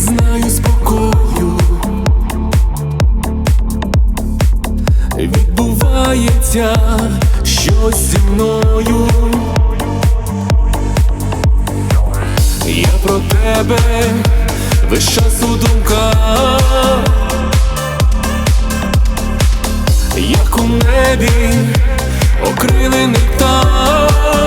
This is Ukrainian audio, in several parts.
знаю спокою. Відбувається щось зі мною. Я про тебе весь час у думках, як у небі окрилений птах.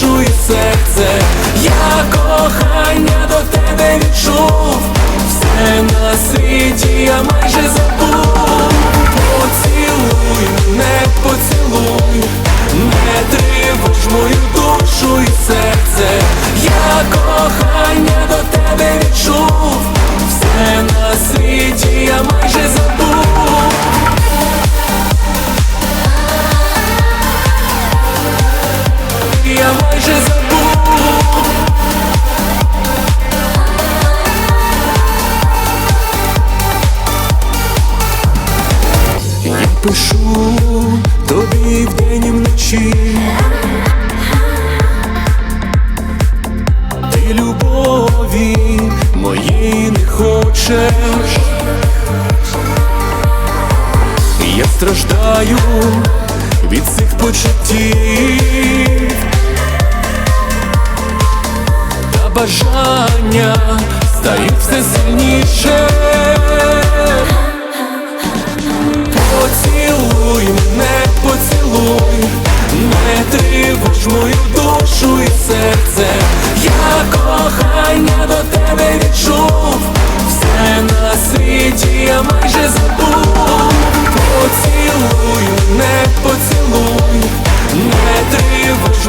Душу серце. Я кохання до тебе відчув, все на світі я майже забув. Пишу тобі вдень і вночі. Ти любові моєї не хочеш. Я страждаю від цих почуттів та бажання стають все сильніше.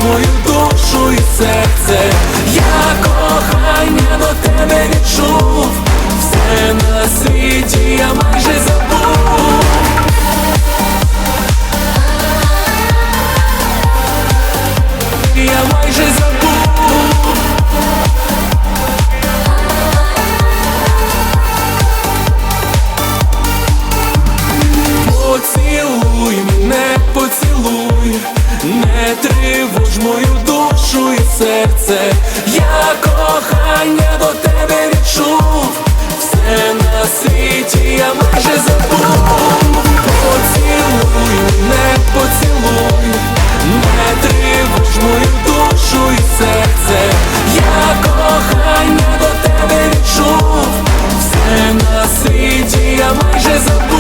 Мою душу і серце. Я кохання до тебе відчув, все на світі я майже забув. Я майже забув. Поцілуй серце, я кохання до тебе відчув, все на світі я майже забув, поцілуй не поцілуй, не тривож мою душу і серце, я кохання до тебе відчув, все на світі я майже забув.